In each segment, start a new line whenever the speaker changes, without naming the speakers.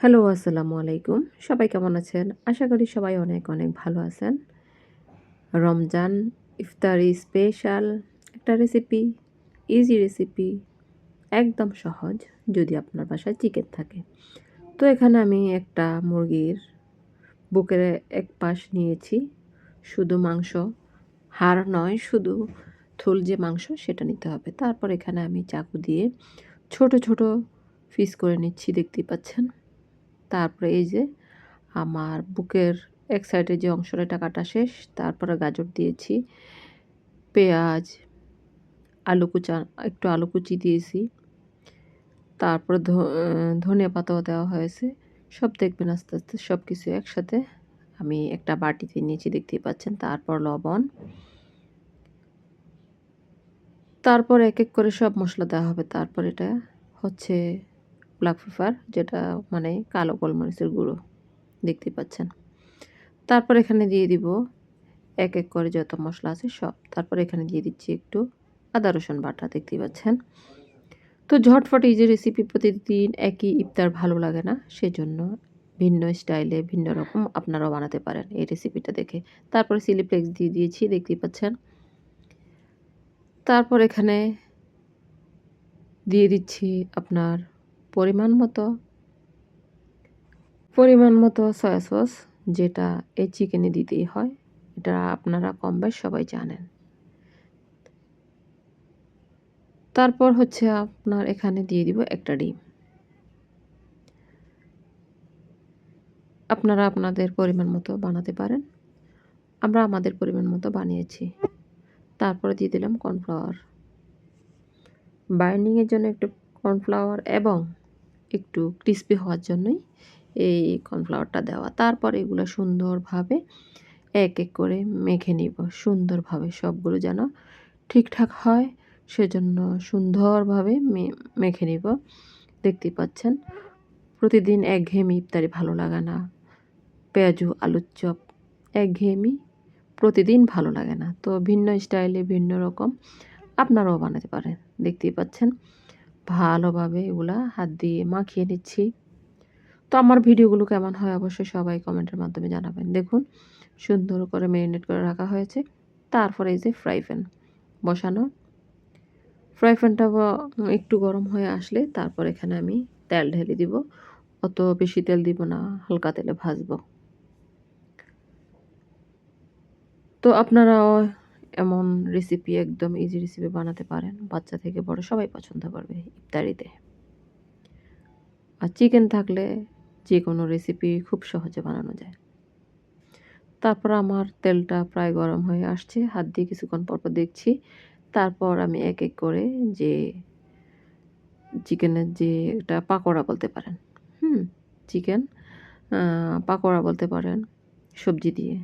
Hello, আসসালামু আলাইকুম। সবাই কেমন আছেন? আশা করি সবাই অনেক অনেক ভালো আছেন। রমজান ইফতারি স্পেশাল একটা রেসিপি, ইজি রেসিপি, একদম সহজ, যদি আপনার বাসায় চিকেন থাকে। তো এখানে আমি একটা মুরগির বুকের এক পাশ নিয়েছি। শুধু মাংস, হাড় নয়, শুধু থুল যে মাংস সেটা নিতে হবে। তারপর এখানে আমি চাকু দিয়ে ছোট ছোট পিস করে নিচ্ছি, দেখতেই পাচ্ছেন। তারপরে এই যে আমার বুকের এক সাইডে যে অংশটা এটা কাটা শেষ, তারপরে গাজর দিয়েছি, পেঁয়াজ, আলু কুচা, একটু আলু কুচি দিয়েছি, তারপরে ধনিয়া পাতাও দেওয়া হয়েছে, সব দেখবেন আস্তে আস্তে সব কিছু একসাথে। আমি একটা বাটিতে নিয়েছি, দেখতেই পাচ্ছেন, তারপর লবণ। তারপর এক এক করে সব মশলা দেওয়া হবে, তারপর এটা হচ্ছে ব্ল্যাক পেপার যেটা মানে কালো গোলমরিচের গুঁড়ো দেখতে পাচ্ছেন। তারপর এখানে দিয়ে দিব এক এক করে যত মশলা আছে সব। তারপর এখানে দিয়ে দিচ্ছি একটু আদা, রসুন বাটা দেখতে পাচ্ছেন। তো ঝটফট এই যে রেসিপি প্রতিদিন একই ইফতার ভালো লাগে না, সেজন্য ভিন্ন স্টাইলে ভিন্ন রকম আপনারাও বানাতে পারেন এই রেসিপিটা দেখে। তারপরে চিলি ফ্লেক্স দিয়ে দিয়েছি, দেখতেই পাচ্ছেন। তারপর এখানে দিয়ে দিচ্ছি আপনার পরিমাণ মতো পরিমাণ মতো সয়া সস যেটা এই চিকেনে দিতেই হয়। এটা আপনারা কম বেশ সবাই জানেন। তারপর হচ্ছে আপনার এখানে দিয়ে দিব একটা ডিম। আপনারা আপনাদের পরিমাণ মতো বানাতে পারেন। আমরা আমাদের পরিমাণ মতো বানিয়েছি। তারপরে দিয়ে দিলাম কর্নফ্লাওয়ার বাইন্ডিংয়ের জন্য একটু কর্নফ্লাওয়ার এবং একটু ক্রিস্পি হওয়ার জন্যই এই কর্নফ্লাওয়ারটা দেওয়া। তারপর এগুলো সুন্দরভাবে এক এক করে মেখে নিব। সুন্দরভাবে সবগুলো যেন ঠিকঠাক হয়, সেজন্য সুন্দরভাবে মেখে নিব। দেখতেই পাচ্ছেন, প্রতিদিন একঘেয়েমি ইফতারি ভালো লাগে না। পেঁয়াজু, আলুর চপ, একঘেয়েমি প্রতিদিন ভালো লাগে না। তো ভিন্ন স্টাইলে ভিন্ন রকম, আপনারাও বানাতে পারেন। দেখতেই পাচ্ছেন ভালোভাবে এগুলা হাত দিয়ে মাখিয়ে নিচ্ছি। তো আমার ভিডিওগুলো কেমন হয় অবশ্যই সবাই কমেন্টের মাধ্যমে জানাবেন। দেখুন, সুন্দর করে ম্যারিনেট করে রাখা হয়েছে। তারপরে এই যে ফ্রাই প্যান বসানো। ফ্রাই প্যানটা একটু গরম হয়ে আসলে তারপর এখানে আমি তেল ঢেলে দিব। অত বেশি তেল দিব না, হালকা তেলে ভাজবো। তো আপনারাও এমন রেসিপি একদম ইজি রেসিপি বানাতে পারেন। বাচ্চা থেকে বড় সবাই পছন্দ করবে ইফতারিতে। আর চিকেন থাকলে যে কোনো রেসিপি খুব সহজে বানানো যায়। তারপর আমার তেলটা প্রায় গরম হয়ে আসছে, হাত দিয়ে কিছুক্ষণ পরপর দেখছি। তারপর আমি এক এক করে যে চিকেনের যে এটা পাকোড়া বলতে পারেন। হুম চিকেন পাকোড়া বলতে পারেন, সবজি দিয়ে।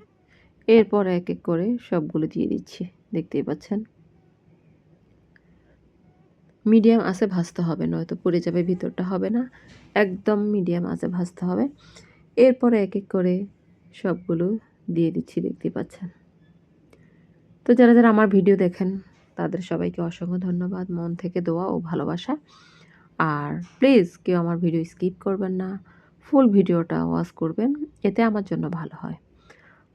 এরপর এক এক করে সবগুলো দিয়ে দিচ্ছি। দেখতেই পাচ্ছেন? মিডিয়াম আছে ভাজতে হবে, নয়তো পড়ে যাবে, ভিতরটা হবে না। একদম মিডিয়াম আছে ভাজতে হবে। এরপরে এক এক করে সবগুলো দিয়ে দিচ্ছি দেখতে পাচ্ছেন? তো যারা যারা আমার ভিডিও দেখেন, তাদের সবাইকে অসংখ্য ধন্যবাদ। মন থেকে দোয়া ও ভালোবাসা। আর প্লিজ কেউ আমার ভিডিও স্কিপ করবেন না, ফুল ভিডিওটা ওয়াচ করবেন, এতে আমার জন্য ভালো হয়।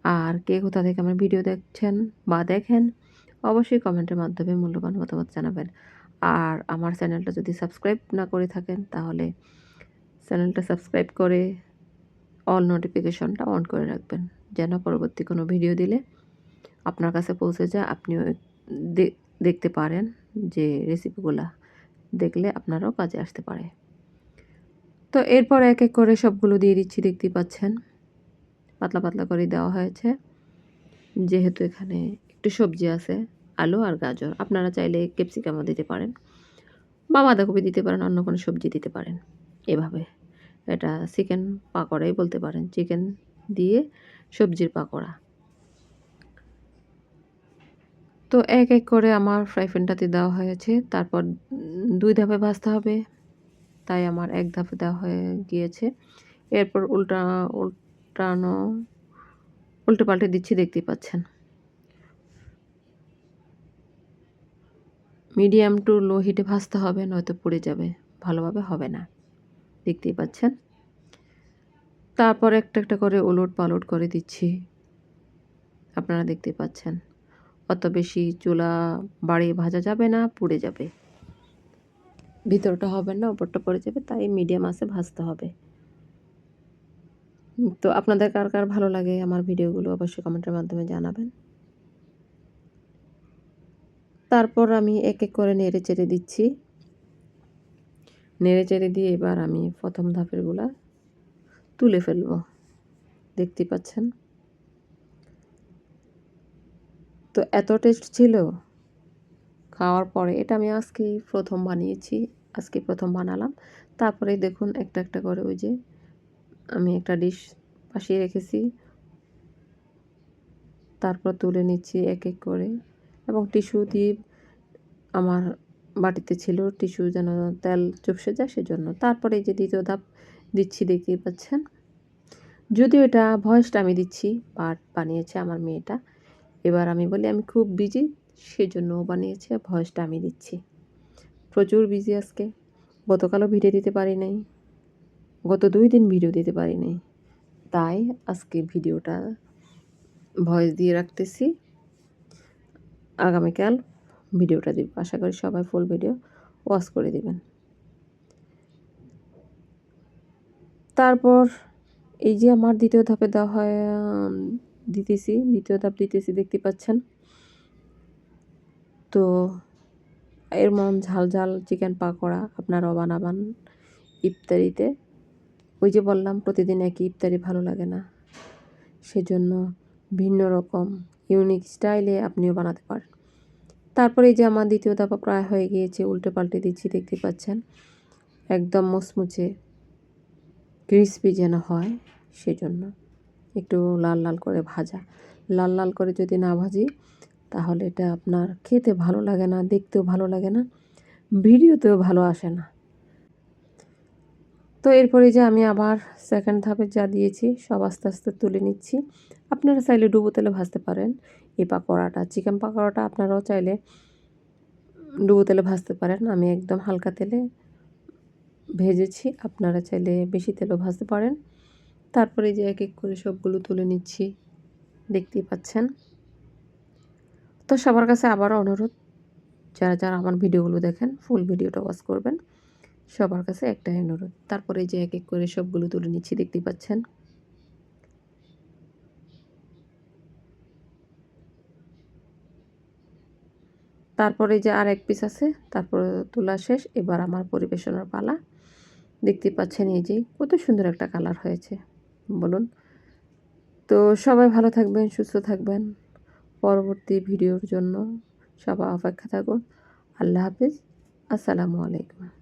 আর কে কোথা থেকে আমার ভিডিও দেখছেন বা দেখেন, অবশ্যই কমেন্টের মাধ্যমে মূল্যবান মতামত জানাবেন। আর আমার চ্যানেলটা যদি সাবস্ক্রাইব না করে থাকেন, তাহলে চ্যানেলটা সাবস্ক্রাইব করে অল নোটিফিকেশনটা অন করে রাখবেন, যেন পরবর্তী কোনো ভিডিও দিলে আপনার কাছে পৌঁছে যায়। আপনিও দেখতে পারেন যে রেসিপিগুলা দেখলে আপনারাও কাজে আসতে পারে। তো এরপর এক এক করে সবগুলো দিয়ে দিচ্ছি, দেখতেই পাচ্ছেন। পাতলা পাতলা করে দেওয়া হয়েছে। যেহেতু এখানে একটু সবজি আছে, আলু আর গাজর। আপনারা চাইলে ক্যাপসিকামও দিতে পারেন বা বাঁধাকপি দিতে পারেন, অন্য কোনো সবজি দিতে পারেন। এভাবে এটা চিকেন পাকোড়াই বলতে পারেন। চিকেন দিয়ে সবজির পাকোড়া। তো এক এক করে আমার ফ্রাই প্যানটাতে দেওয়া হয়েছে। তারপর দুই ধাপে ভাজতে হবে। তাই আমার এক ধাপে দেওয়া হয়ে গিয়েছে। এরপর উল্টা উল্টানো উল্টে পাল্টে দিচ্ছি, দেখতেই পাচ্ছেন। মিডিয়াম টু লো হিটে ভাজতে হবে, নয়তো পড়ে যাবে। ভালোভাবে হবে না, দেখতেই পাচ্ছেন। তারপর একটা একটা করে ওলট পালট করে দিচ্ছি। আপনারা দেখতে পাচ্ছেন, অত বেশি চুলা বাড়িয়ে ভাজা যাবে না, পুড়ে যাবে। ভিতরটা হবে না, ওপরটা পড়ে যাবে, তাই মিডিয়াম আসে ভাজতে হবে। তো আপনাদের কার কার ভালো লাগে আমার ভিডিওগুলো অবশ্যই কমেন্টের মাধ্যমে জানাবেন। তারপর আমি এক এক করে নেড়ে চেড়ে দিচ্ছি। নেড়ে চেড়ে দিয়ে এবার আমি প্রথম ধাপেরগুলা তুলে ফেলব। দেখতে পাচ্ছেন? তো এত টেস্ট ছিল। খাওয়ার পরে এটা আমি আজকে প্রথম বানিয়েছি, আজকে প্রথম বানালাম। তারপরে দেখুন একটা একটা করে ওই যে আমি একটা ডিশ পাশিয়ে রেখেছি। তারপর তুলে নিচ্ছি এক এক করে। এবং টিস্যু দিয়ে আমার বাটিতে ছিল টিস্যু যেন তেল চুপসে যায় সেজন্য। তারপরে যে দ্বিতীয় ধাপ দিচ্ছি, দেখতেই পাচ্ছেন। যদিও এটা ভয়েসটা আমি দিচ্ছি পার্ট বানিয়েছে আমার মেয়েটা। এবার আমি বলি, আমি খুব বিজি সেজন্য বানিয়েছে, ভয়েসটা আমি দিচ্ছি। প্রচুর বিজি আজকে। গতকালও ভিডিও দিতে পারি নাই। গত দুই দিন ভিডিও দিতে পারিনি তাই আজকে ভিডিওটা ভয়েস দিয়ে রাখতেছি। আগামীকাল ভিডিওটা দিব। আশা করি সবাই ফুল ভিডিও ওয়াচ করে দিবেন। তারপর এই যে আমার দ্বিতীয় ধাপে দেওয়া হয় দিতেছি। দ্বিতীয় ধাপ দিতেছি, দেখতে পাচ্ছেন। তো এর মন ঝাল ঝাল চিকেন পাকোড়া আপনারাও বানাবান ইফতারিতে ওই যে বললাম, প্রতিদিন একই ইফতারি ভালো লাগে না। সেজন্য ভিন্ন রকম ইউনিক স্টাইলে আপনিও বানাতে পারেন। তারপরে এই যে আমার দ্বিতীয় ধাপা প্রায় হয়ে গিয়েছে উল্টে পাল্টে দিচ্ছি, দেখতে পাচ্ছেন? একদম মুচমুচে ক্রিসপি যেন হয়, সেজন্য একটু লাল লাল করে ভাজা। লাল লাল করে যদি না ভাজি, তাহলে এটা আপনার খেতে ভালো লাগে না, দেখতেও ভালো লাগে না, ভিডিওতেও ভালো আসে না। তো এরপরে যে আমি আবার সেকেন্ড ধাপে যা দিয়েছি, সব আস্তে আস্তে তুলে নিচ্ছি। আপনারা চাইলে ডুবো তেলে ভাজতে পারেন। এই পাকোড়াটা, চিকেন পাকোড়াটা আপনারাও চাইলে ডুবো তেলে ভাজতে পারেন। আমি একদম হালকা তেলে ভেজেছি। আপনারা চাইলে বেশি তেলও ভাজতে পারেন। তারপরে যে এক এক করে সবগুলো তুলে নিচ্ছি। দেখতেই পাচ্ছেন। তো সবার কাছে আবারও অনুরোধ, যারা যারা আমার ভিডিওগুলো দেখেন ফুল ভিডিওটা ওয়াচ করবেন। সবার কাছে একটাই অনুরোধ। তারপরে যে এক এক করে সবগুলো তুলে নিচ্ছি দেখতে পাচ্ছেন। তারপরে যে আর এক পিস আছে, তারপরে তোলা শেষ। এবার আমার পরিবেশনের পালা। দেখতে পাচ্ছেন এই যে কত সুন্দর একটা কালার হয়েছে। বলুন। তো সবাই ভালো থাকবেন, সুস্থ থাকবেন। পরবর্তী ভিডিওর জন্য সবাই অপেক্ষা থাকুন। আল্লাহ হাফিজ। আসসালামু আলাইকুম।